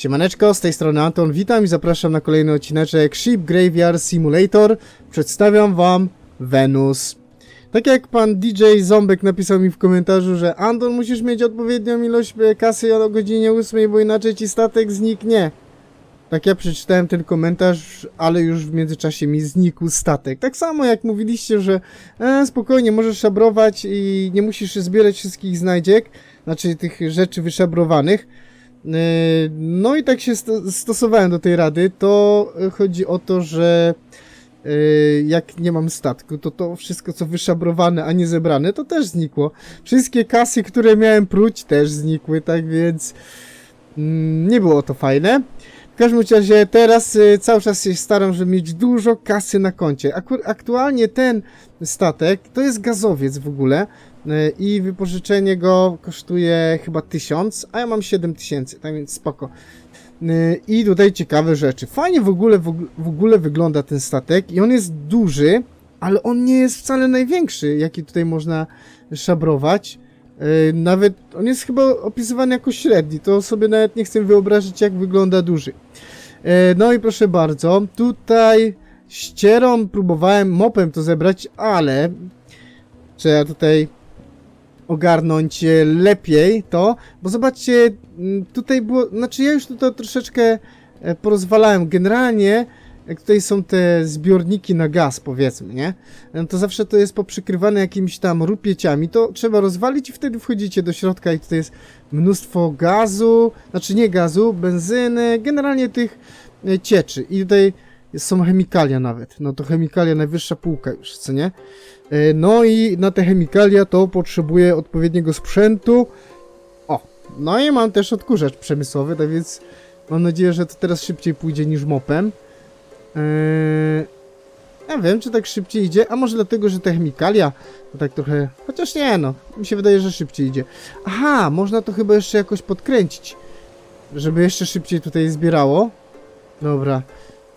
Siemaneczko, z tej strony Anton, witam i zapraszam na kolejny odcineczek Ship Graveyard Simulator. Przedstawiam wam Venus. Tak jak pan DJ Ząbek napisał mi w komentarzu, że Anton musisz mieć odpowiednią ilość kasy o godzinie 8, bo inaczej ci statek zniknie. Tak ja przeczytałem ten komentarz, ale już w międzyczasie mi znikł statek. Tak samo jak mówiliście, że e, spokojnie możesz szabrować i nie musisz zbierać wszystkich znajdziek, znaczy tych rzeczy wyszabrowanych. E, No i tak się sto- stosowałem do tej rady, to e, chodzi o to, że e, jak nie mam statku, to to wszystko co wyszabrowane, a nie zebrane, to też znikło. Wszystkie kasy, które miałem pruć, też znikły, tak więc mm, nie było to fajne. W każdym razie teraz y, cały czas się staram, żeby mieć dużo kasy na koncie. Aktualnie ten statek to jest gazowiec w ogóle i wypożyczenie go kosztuje chyba 1000, a ja mam 7000, tak więc spoko. Y, I tutaj ciekawe rzeczy. Fajnie w ogóle, w, og- w ogóle wygląda ten statek i on jest duży, ale on nie jest wcale największy, jaki tutaj można szabrować. Yy, Nawet on jest chyba opisywany jako średni, to sobie nawet nie chcę wyobrazić, jak wygląda duży. No i proszę bardzo, tutaj ścierą próbowałem mopem to zebrać, ale trzeba tutaj ogarnąć e, lepiej to, bo zobaczcie, mm, tutaj było, znaczy ja już tutaj troszeczkę e, porozwalałem. Generalnie jak tutaj są te zbiorniki na gaz, powiedzmy, nie? To zawsze to jest poprzykrywane jakimiś tam rupieciami, to trzeba rozwalić i wtedy wchodzicie do środka i tutaj jest mnóstwo gazu, znaczy nie gazu, benzyny, generalnie tych e, cieczy i tutaj są chemikalia nawet, no to chemikalia najwyższa półka już, co nie? E, No i na te chemikalia to potrzebuję odpowiedniego sprzętu. O, no i mam też odkurzacz przemysłowy, tak więc mam nadzieję, że to teraz szybciej pójdzie niż mopem. Eee, ja wiem, czy tak szybciej idzie, a może dlatego, że te chemikalia to tak trochę... Chociaż nie, no, mi się wydaje, że szybciej idzie. Aha, można to chyba jeszcze jakoś podkręcić, żeby jeszcze szybciej tutaj zbierało. Dobra.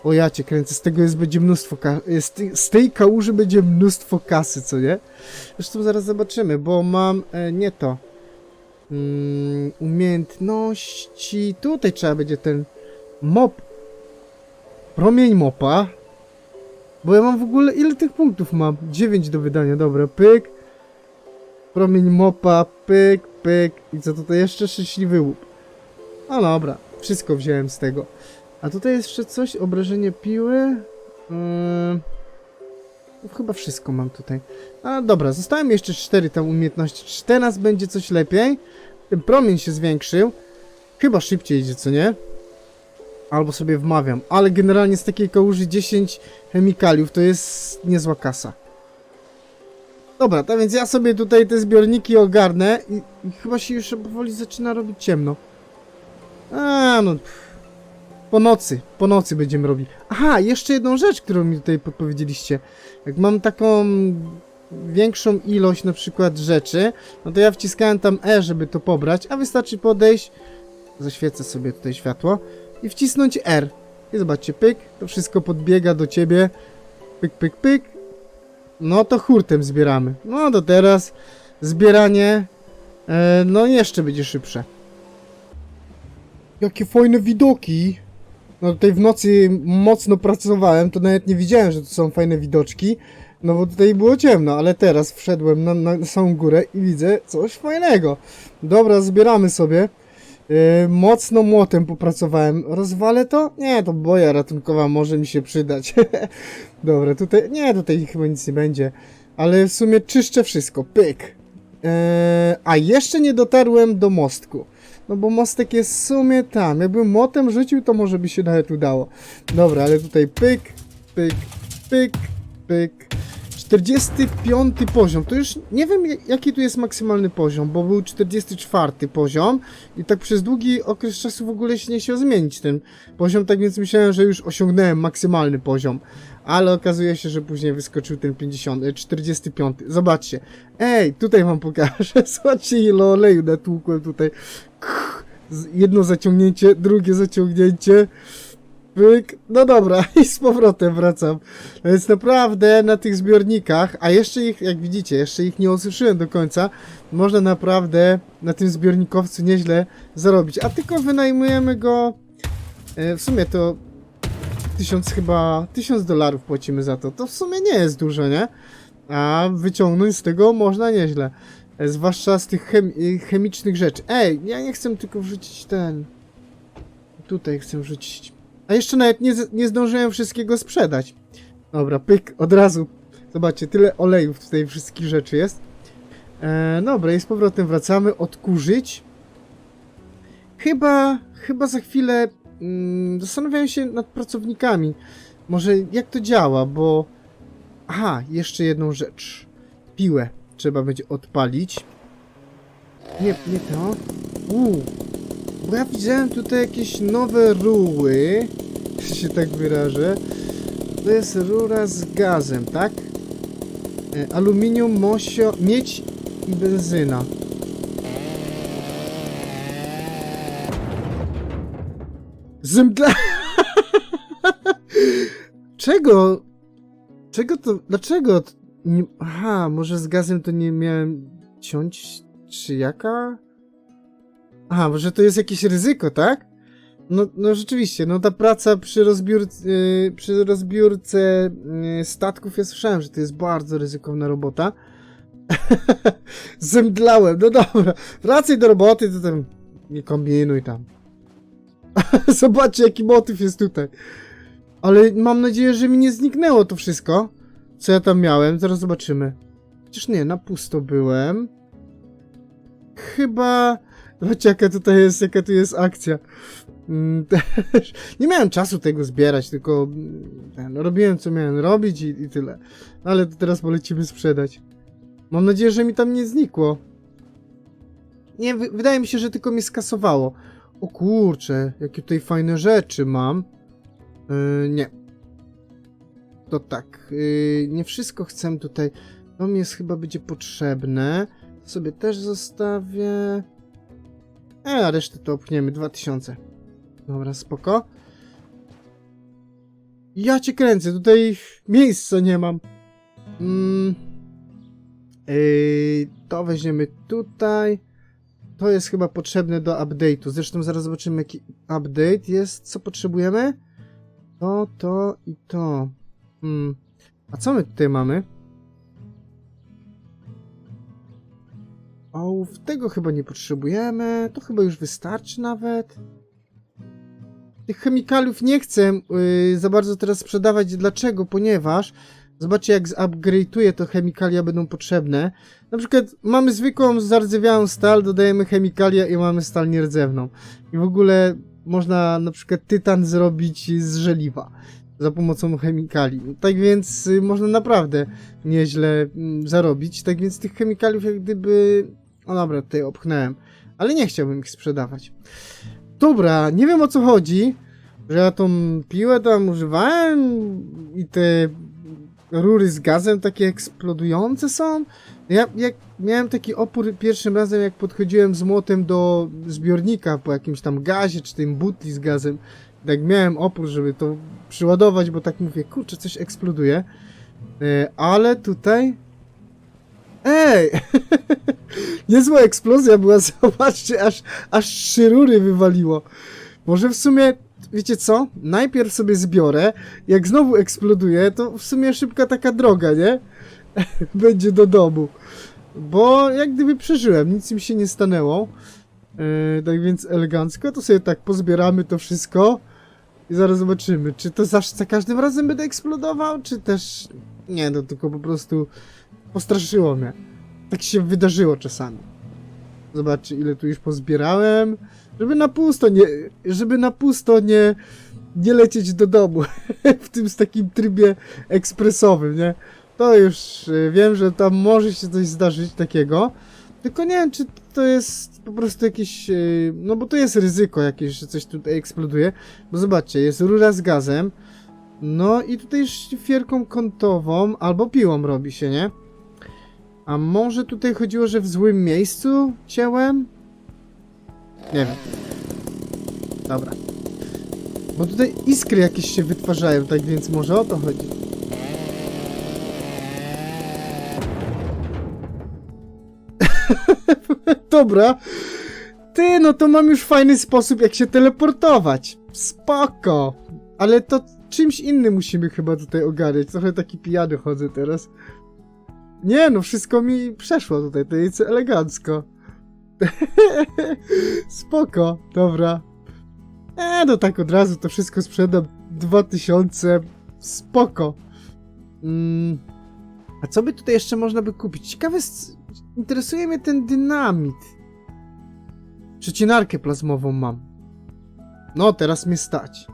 O ja cię kręcę, z tego jest będzie mnóstwo ka- z, z tej kałuży będzie mnóstwo kasy, co nie? Zresztą zaraz zobaczymy, bo mam e, nie to. Mm, umiejętności. Tutaj trzeba będzie ten mop. Promień mopa. Bo ja mam w ogóle. Ile tych punktów mam? 9 do wydania, dobra. Pyk. Promień mopa, pyk, pyk. I co tutaj jeszcze? Szczęśliwy łup. No dobra, wszystko wziąłem z tego. A tutaj jest jeszcze coś, obrażenie piły. Yy... no Chyba wszystko mam tutaj. A dobra, zostały mi jeszcze 4 tam umiejętności. Teraz będzie coś lepiej? Ten promień się zwiększył. Chyba szybciej idzie, co nie? Albo sobie wmawiam. Ale generalnie z takiej kałuży 10 chemikaliów to jest niezła kasa. Dobra, to więc ja sobie tutaj te zbiorniki ogarnę i, i chyba się już powoli zaczyna robić ciemno. A, no... pff. Po nocy, po nocy będziemy robić. Aha, jeszcze jedną rzecz, którą mi tutaj podpowiedzieliście. Jak mam taką większą ilość na przykład rzeczy, no to ja wciskałem tam E, żeby to pobrać, a wystarczy podejść, zaświecę sobie tutaj światło i wcisnąć R. I zobaczcie, pyk, to wszystko podbiega do ciebie. Pyk, pyk, pyk. No to hurtem zbieramy. No to teraz zbieranie, e, no jeszcze będzie szybsze. Jakie fajne widoki. No tutaj w nocy mocno pracowałem, to nawet nie widziałem, że to są fajne widoczki. No bo tutaj było ciemno, ale teraz wszedłem na, na samą górę i widzę coś fajnego. Dobra, zbieramy sobie. Yy, mocno młotem popracowałem. Rozwalę to? Nie, to boja ratunkowa może mi się przydać. Dobra, tutaj... Nie, tutaj chyba nic nie będzie. Ale w sumie czyszczę wszystko. Pyk. Yy, a jeszcze nie dotarłem do mostku. No bo mostek jest w sumie tam. Jakbym młotem rzucił, to może by się nawet udało. Dobra, ale tutaj pyk, pyk, pyk, pyk. 45 poziom. To już nie wiem jaki tu jest maksymalny poziom, bo był 44 poziom i tak przez długi okres czasu w ogóle się nie chciał zmienić ten poziom, tak więc myślałem, że już osiągnąłem maksymalny poziom. Ale okazuje się, że później wyskoczył ten 50, e, 45. Zobaczcie. Ej, tutaj wam pokażę. Zobaczcie ile oleju natłukłem tutaj. Jedno zaciągnięcie, drugie zaciągnięcie. Pyk. No dobra, i z powrotem wracam. No Więc naprawdę na tych zbiornikach, a jeszcze ich, jak widzicie, jeszcze ich nie osuszyłem do końca, można naprawdę na tym zbiornikowcu nieźle zarobić. A tylko wynajmujemy go E, w sumie to tysiąc chyba, tysiąc dolarów płacimy za to. To w sumie nie jest dużo, nie? A wyciągnąć z tego można nieźle. E, zwłaszcza z tych y, chemicznych rzeczy. Ej, ja nie chcę tylko wrzucić ten... Tutaj chcę wrzucić. A jeszcze nawet nie, nie zdążyłem wszystkiego sprzedać. Dobra, pyk, od razu. Zobaczcie, tyle olejów tutaj wszystkich rzeczy jest. E, dobra, i z powrotem wracamy. Odkurzyć. Chyba, chyba za chwilę mm, zastanawiałem się nad pracownikami. Może jak to działa, bo... Aha, jeszcze jedną rzecz. Piłę trzeba będzie odpalić. Nie, nie to. Uuu. Bo ja widziałem tutaj jakieś nowe ruły, że się tak wyrażę. To jest rura z gazem, tak? E, Aluminium, mosio, miedź i benzyna. Zemdla... Czego? Czego to... Dlaczego? Aha, może z gazem to nie miałem ciąć? Czy jaka? Aha, może to jest jakieś ryzyko, tak? No, no rzeczywiście, no ta praca przy, rozbiór, yy, przy rozbiórce yy, statków, ja słyszałem, że to jest bardzo ryzykowna robota. Zemdlałem, no dobra. Wracaj do roboty, to tam nie kombinuj tam. Zobaczcie, jaki motyw jest tutaj. Ale mam nadzieję, że mi nie zniknęło to wszystko, co ja tam miałem. Zaraz zobaczymy. Chociaż nie, na pusto byłem. Chyba... Zobaczcie, jaka tutaj jest, jaka tu jest akcja. Mm, Też nie miałem czasu tego zbierać, tylko mm, ten, robiłem, co miałem robić i, i tyle. Ale to teraz polecimy sprzedać. Mam nadzieję, że mi tam nie znikło. Nie, wy- wydaje mi się, że tylko mi skasowało. O kurcze, jakie tutaj fajne rzeczy mam. Yy, nie. To tak, yy, nie wszystko chcę tutaj. To mi jest chyba będzie potrzebne. To sobie też zostawię. E, a resztę to opchniemy. 2000. Dobra, spoko. Ja cię kręcę, tutaj miejsca nie mam. Mm. Yy, to weźmiemy tutaj. To jest chyba potrzebne do update'u. Zresztą zaraz zobaczymy jaki update jest. Co potrzebujemy? To, to i to. Hmm. A co my tutaj mamy? O, tego chyba nie potrzebujemy. To chyba już wystarczy nawet. Tych chemikaliów nie chcę yy, za bardzo teraz sprzedawać. Dlaczego? Ponieważ zobaczcie, jak zupgrade'uję, to chemikalia będą potrzebne. Na przykład mamy zwykłą zardzewiałą stal, dodajemy chemikalia i mamy stal nierdzewną. I w ogóle można na przykład tytan zrobić z żeliwa za pomocą chemikali. Tak więc y, można naprawdę nieźle mm, zarobić. Tak więc tych chemikaliów jak gdyby... O dobra, tutaj opchnąłem. Ale nie chciałbym ich sprzedawać. Dobra, nie wiem o co chodzi, że ja tą piłę tam używałem i te rury z gazem takie eksplodujące są. Ja jak miałem taki opór pierwszym razem, jak podchodziłem z młotem do zbiornika po jakimś tam gazie, czy tym butli z gazem, tak miałem opór, żeby to przyładować, bo tak mówię, kurczę, coś eksploduje. E, Ale tutaj... Ej! Niezła eksplozja była, zobaczcie, aż, aż trzy rury wywaliło. Może w sumie, wiecie co? Najpierw sobie zbiorę, jak znowu eksploduje, to w sumie szybka taka droga, nie? Będzie do domu. Bo jak gdyby przeżyłem, nic mi się nie stanęło. Yy, tak więc elegancko, to sobie tak pozbieramy to wszystko i zaraz zobaczymy, czy to za, za każdym razem będę eksplodował, czy też nie, no tylko po prostu postraszyło mnie. Tak się wydarzyło czasami. Zobaczcie, ile tu już pozbierałem, żeby na pusto nie, żeby na pusto nie, nie lecieć do domu w tym z takim trybie ekspresowym, nie? To już y, wiem, że tam może się coś zdarzyć takiego. Tylko nie wiem, czy to jest po prostu jakieś. y, No bo to jest ryzyko jakieś, że coś tutaj eksploduje. Bo zobaczcie, jest rura z gazem. No i tutaj szlifierką kątową albo piłą robi się, nie? A może tutaj chodziło, że w złym miejscu cięłem? Nie wiem. Dobra. Bo tutaj iskry jakieś się wytwarzają, tak więc może o to chodzi. Dobra. Ty, no to mam już fajny sposób, jak się teleportować. Spoko! Ale to czymś innym musimy chyba tutaj ogarniać. Trochę taki pijany chodzę teraz. Nie no, wszystko mi przeszło tutaj, to jest elegancko. Spoko, dobra. E, no tak od razu to wszystko sprzedam. 2000. Spoko. Mm. A co by tutaj jeszcze można by kupić? Ciekawe, interesuje mnie ten dynamit. Przecinarkę plazmową mam. No, teraz mnie stać.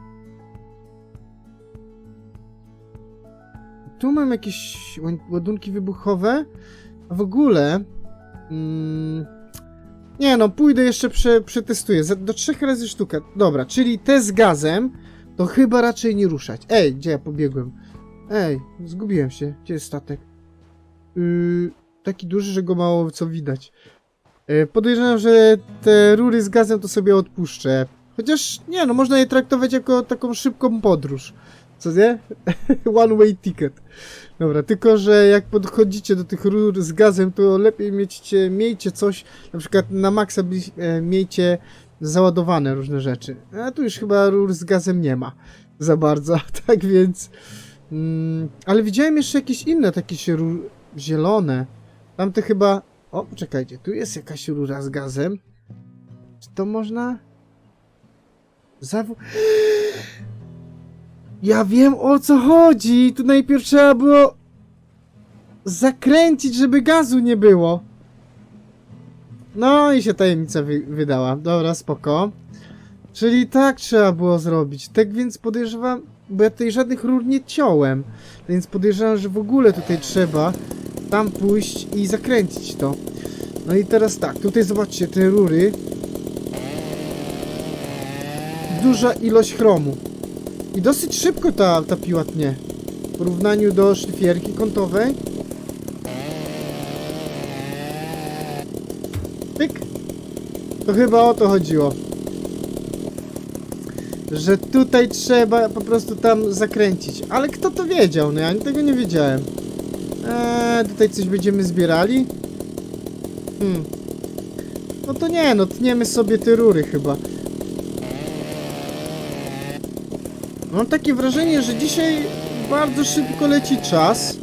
Tu mam jakieś ładunki wybuchowe. A w ogóle. Mm, nie no, pójdę jeszcze prze, przetestuję. Za, do trzech razy sztuka. Dobra, czyli te z gazem to chyba raczej nie ruszać. Ej, gdzie ja pobiegłem? Ej, zgubiłem się. Gdzie jest statek? Yy, taki duży, że go mało co widać. Yy, podejrzewam, że te rury z gazem to sobie odpuszczę. Chociaż nie, no można je traktować jako taką szybką podróż. Co nie? One way ticket. Dobra, tylko że jak podchodzicie do tych rur z gazem, to lepiej miejcie, miejcie coś, na przykład na maksa e, miejcie załadowane różne rzeczy. A tu już chyba rur z gazem nie ma za bardzo, tak więc... Mm, ale widziałem jeszcze jakieś inne, takie się rur... zielone. Tamte chyba... O, czekajcie, tu jest jakaś rura z gazem. Czy to można... Zaw... Ja wiem o co chodzi! Tu najpierw trzeba było zakręcić, żeby gazu nie było. No i się tajemnica wy wydała. Dobra, spoko. Czyli tak trzeba było zrobić. Tak więc podejrzewam, bo ja tutaj żadnych rur nie ciąłem. Więc podejrzewam, że w ogóle tutaj trzeba tam pójść i zakręcić to. No i teraz tak, tutaj zobaczcie te rury. Duża ilość chromu. I dosyć szybko ta, ta piła tnie. W porównaniu do szlifierki kątowej. Pyk. To chyba o to chodziło. Że tutaj trzeba po prostu tam zakręcić. Ale kto to wiedział? No ja tego nie wiedziałem. Eee, tutaj coś będziemy zbierali? Hmm. No to nie, no tniemy sobie te rury chyba. Mam takie wrażenie, że dzisiaj bardzo szybko leci czas.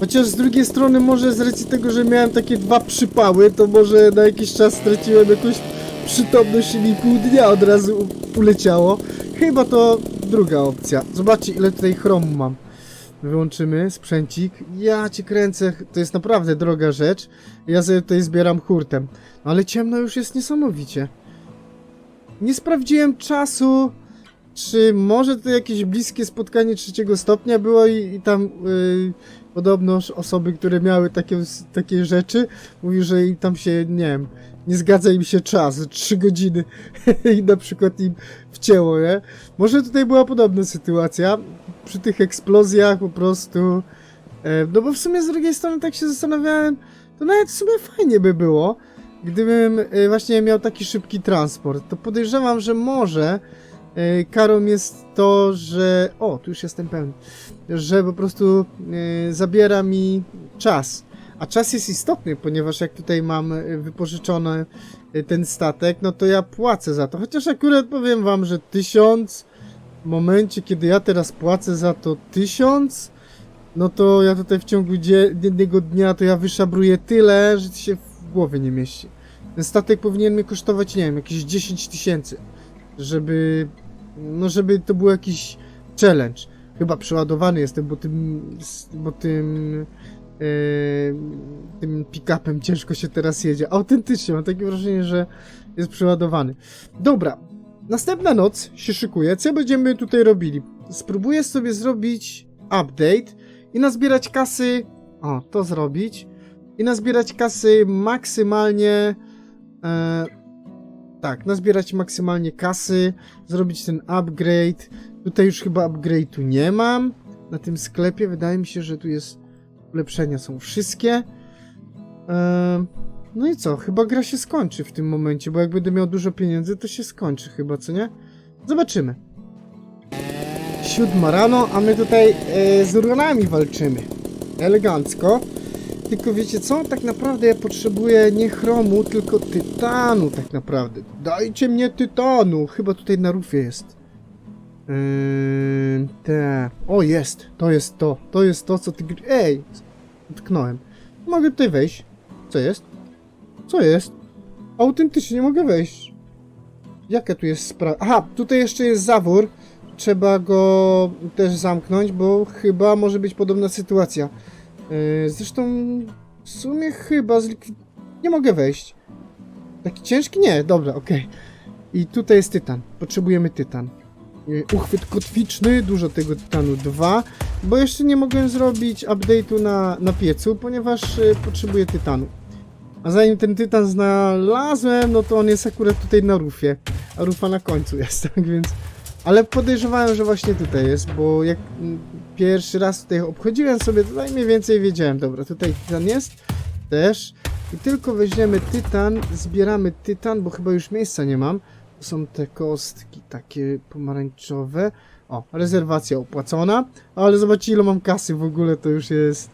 Chociaż z drugiej strony może z racji tego, że miałem takie dwa przypały, to może na jakiś czas straciłem jakąś przytomność i pół dnia od razu uleciało. Chyba to druga opcja. Zobaczcie ile tutaj chromu mam. Wyłączymy sprzęcik. Ja cię kręcę, to jest naprawdę droga rzecz. Ja sobie tutaj zbieram hurtem. No ale ciemno już jest niesamowicie. Nie sprawdziłem czasu, czy może to jakieś bliskie spotkanie trzeciego stopnia było i, i tam yy, podobno osoby, które miały takie, takie rzeczy, mówi, że im tam się, nie wiem, nie zgadza im się czas, 3 godziny i na przykład im wcięło, nie? Może tutaj była podobna sytuacja, przy tych eksplozjach po prostu, e, no bo w sumie z drugiej strony tak się zastanawiałem, to nawet w sumie fajnie by było, gdybym e, właśnie miał taki szybki transport, to podejrzewam, że może karą jest to, że, o, tu już jestem pewny, że po prostu e, zabiera mi czas. A czas jest istotny, ponieważ jak tutaj mam e, wypożyczony e, ten statek, no to ja płacę za to. Chociaż akurat powiem wam, że tysiąc w momencie, kiedy ja teraz płacę za to tysiąc, no to ja tutaj w ciągu jednego dnia to ja wyszabruję tyle, że się w głowie nie mieści. Ten statek powinien mi kosztować, nie wiem, jakieś 10 tysięcy, żeby, no żeby to był jakiś challenge. Chyba przeładowany jestem, bo tym, bo tym, e, tym pick-upem ciężko się teraz jedzie. Autentycznie, mam takie wrażenie, że jest przeładowany. Dobra, następna noc się szykuje. Co będziemy tutaj robili? Spróbuję sobie zrobić update i nazbierać kasy. O, to zrobić. I nazbierać kasy maksymalnie. E, tak, nazbierać maksymalnie kasy, zrobić ten upgrade. Tutaj już chyba upgrade'u nie mam. Na tym sklepie wydaje mi się, że tu jest ulepszenia są wszystkie. E, no i co? Chyba gra się skończy w tym momencie, bo jak będę miał dużo pieniędzy, to się skończy chyba, co nie? Zobaczymy. Siódma rano, a my tutaj e, z runami walczymy. Elegancko. Tylko wiecie co? Tak naprawdę ja potrzebuję nie chromu, tylko tytanu tak naprawdę. Dajcie mnie tytanu! Chyba tutaj na rufie jest. Yy, te. O, jest. To jest to. To jest to, co ty... Ej! Utknąłem. Mogę tutaj wejść. Co jest? Co jest? Autentycznie nie mogę wejść. Jaka tu jest sprawa? Aha, tutaj jeszcze jest zawór. Trzeba go też zamknąć, bo chyba może być podobna sytuacja. Yy, zresztą w sumie chyba zlikwi... Nie mogę wejść. Taki ciężki? Nie, dobra, okej. I tutaj jest tytan. Potrzebujemy tytan. Yy, Uchwyt kotwiczny, dużo tego tytanu, dwa. Bo jeszcze nie mogłem zrobić update'u na, na piecu, ponieważ yy, potrzebuję tytanu. A zanim ten tytan znalazłem, no to on jest akurat tutaj na rufie. A rufa na końcu jest, tak więc... Ale podejrzewałem, że właśnie tutaj jest, bo jak pierwszy raz tutaj obchodziłem sobie, tutaj mniej więcej wiedziałem. Dobra, tutaj tytan jest też. I tylko weźmiemy tytan, zbieramy tytan, bo chyba już miejsca nie mam. To są te kostki takie pomarańczowe. O, rezerwacja opłacona. Ale zobaczcie ile mam kasy w ogóle, to już jest...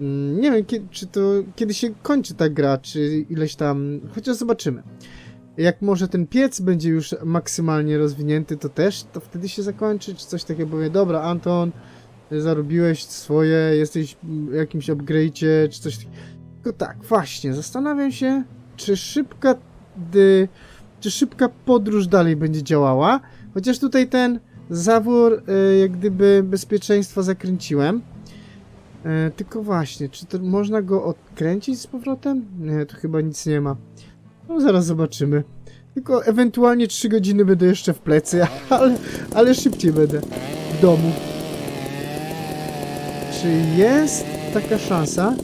Mm, Nie wiem, czy to kiedy się kończy ta gra, czy ileś tam. Chociaż zobaczymy. Jak może ten piec będzie już maksymalnie rozwinięty, to też to wtedy się zakończy, czy coś takiego powie, dobra, Anton, zarobiłeś swoje, jesteś w jakimś upgrade'cie, czy coś takiego. Tylko tak, właśnie, zastanawiam się, czy szybka, dy, czy szybka podróż dalej będzie działała, chociaż tutaj ten zawór, y, jak gdyby bezpieczeństwa zakręciłem. E, tylko właśnie, czy to można go odkręcić z powrotem? Nie, tu chyba nic nie ma. No zaraz zobaczymy. Tylko ewentualnie 3 godziny będę jeszcze w plecy, ale, ale szybciej będę w domu. Czy jest taka szansa?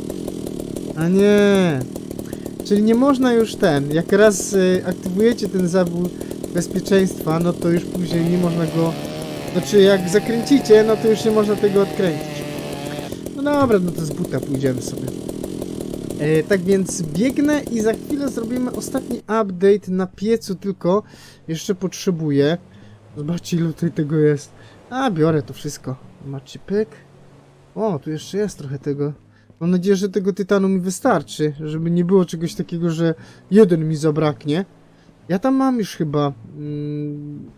A nie. Czyli nie można już ten, jak raz y, aktywujecie ten zawór bezpieczeństwa, no to już później nie można go... Znaczy jak zakręcicie, no to już nie można tego odkręcić. No dobra, no to z buta pójdziemy sobie. E, tak więc biegnę i za chwilę zrobimy ostatni update na piecu, tylko jeszcze potrzebuję. Zobaczcie ile tutaj tego jest. A, biorę to wszystko. Macie pyk. O, tu jeszcze jest trochę tego. Mam nadzieję, że tego tytanu mi wystarczy, żeby nie było czegoś takiego, że jeden mi zabraknie. Ja tam mam już chyba... Mm,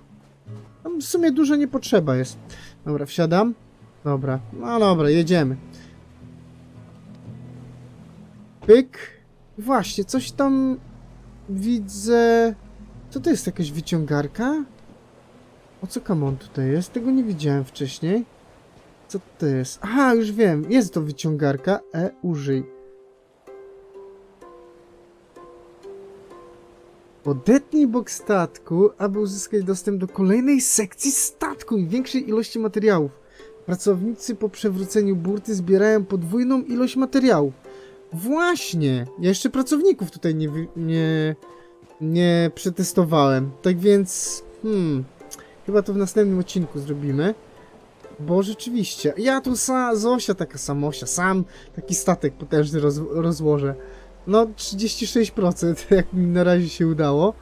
tam w sumie dużo nie potrzeba jest. Dobra, wsiadam. Dobra, no dobra, jedziemy. Pyk. Właśnie, coś tam widzę. Co to jest jakaś wyciągarka? O co kamon tutaj jest? Tego nie widziałem wcześniej. Co to jest? Aha, już wiem. Jest to wyciągarka. E, użyj. Podetnij bok statku, aby uzyskać dostęp do kolejnej sekcji statku i większej ilości materiałów. Pracownicy po przewróceniu burty zbierają podwójną ilość materiałów. Właśnie! Ja jeszcze pracowników tutaj nie, nie, nie przetestowałem. Tak więc, hmm, chyba to w następnym odcinku zrobimy. Bo rzeczywiście, ja tu sa, Zosia taka samosia, sam taki statek potężny roz, rozłożę. No, 36%, jak mi na razie się udało.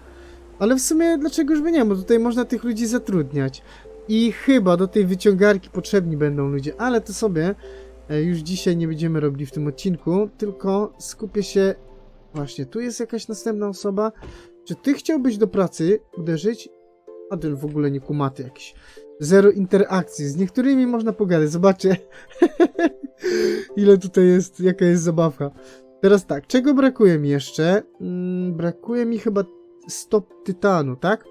Ale w sumie, dlaczegoż by nie, bo tutaj można tych ludzi zatrudniać. I chyba do tej wyciągarki potrzebni będą ludzie, ale to sobie już dzisiaj nie będziemy robili w tym odcinku, tylko skupię się... Właśnie, tu jest jakaś następna osoba. Czy ty chciałbyś do pracy uderzyć? A ten w ogóle nie kumaty jakiś. Zero interakcji. Z niektórymi można pogadać. Zobaczcie. Ile tutaj jest, jaka jest zabawka. Teraz tak, czego brakuje mi jeszcze? Mm, brakuje mi chyba stop tytanu, tak?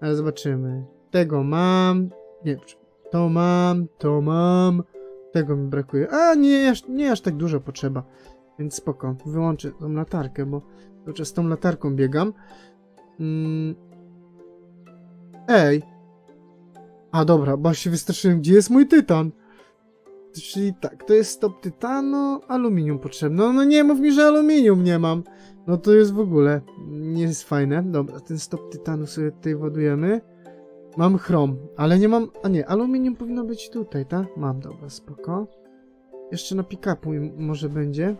Ale zobaczymy. Tego mam. Nie, to mam, to mam. Tego mi brakuje. A, nie, nie aż tak dużo potrzeba. Więc spoko. Wyłączę tą latarkę, bo cały czas tą latarką biegam. Mm. Ej. A dobra, bo się wystraszyłem. Gdzie jest mój tytan? Czyli tak, to jest stop tytanu, aluminium potrzebne. No, no nie mów mi, że aluminium nie mam. No to jest w ogóle nie jest fajne. Dobra, ten stop tytanu sobie tutaj ładujemy. Mam chrom, ale nie mam... A nie, aluminium powinno być tutaj, tak? Mam, dobra, spoko. Jeszcze na pick-upu może będzie.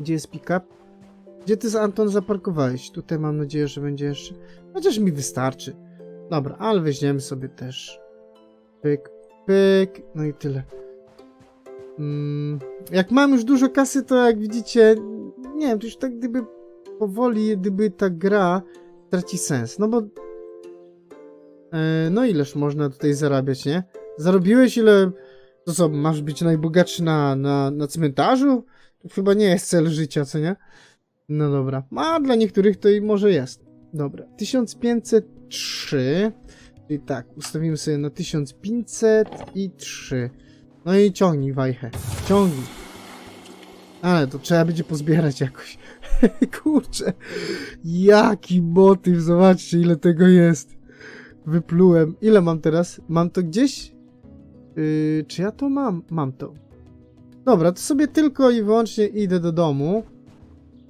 Gdzie jest pick-up? Gdzie ty, Anton, zaparkowałeś? Tutaj mam nadzieję, że będzie jeszcze... Chociaż mi wystarczy. Dobra, ale weźmiemy sobie też. Pyk, pyk, no i tyle. Mm, jak mam już dużo kasy, to jak widzicie, nie wiem, to już tak gdyby powoli, gdyby ta gra traci sens. No bo no ileż można tutaj zarabiać, nie? Zarobiłeś ile... To co, masz być najbogatszy na, na, na cmentarzu? To chyba nie jest cel życia, co nie? No dobra. A dla niektórych to i może jest. Dobra. 1503. I tak, ustawimy sobie na 1503. No i ciągnij wajchę. Ciągnij. Ale to trzeba będzie pozbierać jakoś. Kurczę. Jaki motyw. Zobaczcie ile tego jest. Wyplułem. Ile mam teraz? Mam to gdzieś? Yy, czy ja to mam? Mam to. Dobra, to sobie tylko i wyłącznie idę do domu.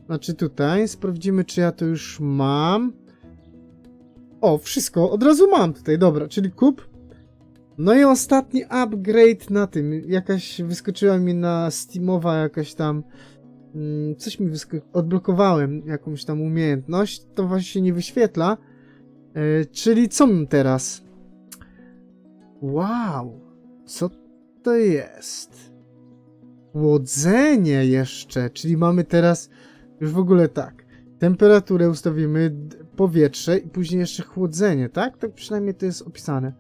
Znaczy tutaj. Sprawdzimy, czy ja to już mam. O, wszystko. Od razu mam tutaj. Dobra, czyli kup. No i ostatni upgrade na tym. Jakaś wyskoczyła mi na Steamowa jakaś tam. mm, Coś mi odblokowałem, jakąś tam umiejętność. To właśnie nie wyświetla. E, czyli co teraz? Wow, co to jest? Chłodzenie jeszcze, czyli mamy teraz już w ogóle tak. Temperaturę ustawimy, powietrze i później jeszcze chłodzenie, tak? Tak przynajmniej to jest opisane.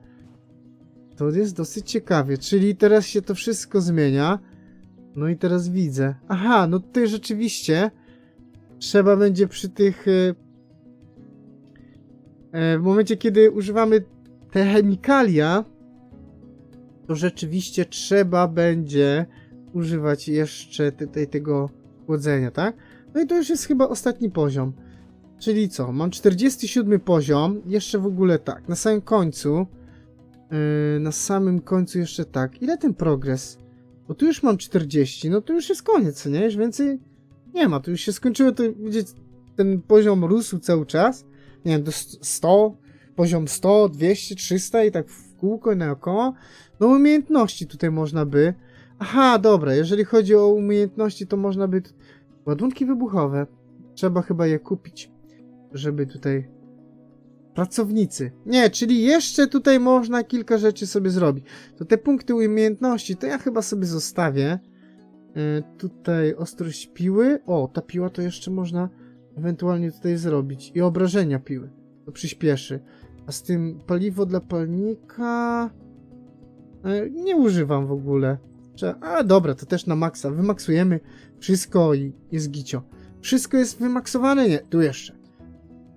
To jest dosyć ciekawie, czyli teraz się to wszystko zmienia. No i teraz widzę. Aha, no tutaj rzeczywiście trzeba będzie przy tych e, w momencie, kiedy używamy te chemikalia, to rzeczywiście trzeba będzie używać jeszcze tutaj tego chłodzenia, tak? No i to już jest chyba ostatni poziom. Czyli co? Mam 47 poziom, jeszcze w ogóle tak, na samym końcu, yy, na samym końcu jeszcze tak. Ile ten progres? Bo tu już mam 40, no to już jest koniec, nie? Już więcej nie ma, to już się skończyło, to widzicie, ten poziom rósł cały czas, nie wiem, do 100, poziom 100, 200, 300 i tak w kółko i naokoło. No umiejętności tutaj można by. Aha, dobra, jeżeli chodzi o umiejętności, to można by... Ładunki wybuchowe. Trzeba chyba je kupić, żeby tutaj... Pracownicy. Nie, czyli jeszcze tutaj można kilka rzeczy sobie zrobić. To te punkty umiejętności, to ja chyba sobie zostawię. E, tutaj ostrość piły. O, ta piła to jeszcze można ewentualnie tutaj zrobić. I obrażenia piły. To przyspieszy. A z tym paliwo dla palnika... E, Nie używam w ogóle. A dobra, to też na maksa. Wymaksujemy wszystko i jest gicio. Wszystko jest wymaksowane? Nie, tu jeszcze.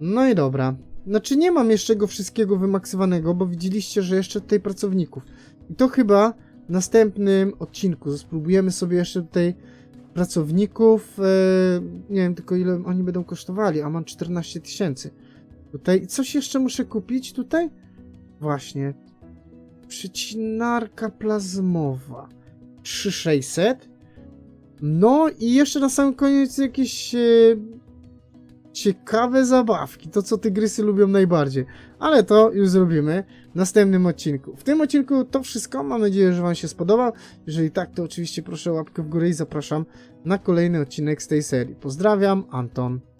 No i dobra. Znaczy nie mam jeszcze go wszystkiego wymaksowanego, bo widzieliście, że jeszcze tutaj pracowników. I to chyba w następnym odcinku. Spróbujemy sobie jeszcze tutaj pracowników. E, nie wiem tylko ile oni będą kosztowali, a mam 14 tysięcy. Tutaj coś jeszcze muszę kupić tutaj? Właśnie. Przecinarka plazmowa. 3600. No i jeszcze na sam koniec jakieś e, ciekawe zabawki. To, co tygrysy lubią najbardziej. Ale to już zrobimy w następnym odcinku. W tym odcinku to wszystko. Mam nadzieję, że Wam się spodobał. Jeżeli tak, to oczywiście proszę o łapkę w górę i zapraszam na kolejny odcinek z tej serii. Pozdrawiam, Anton.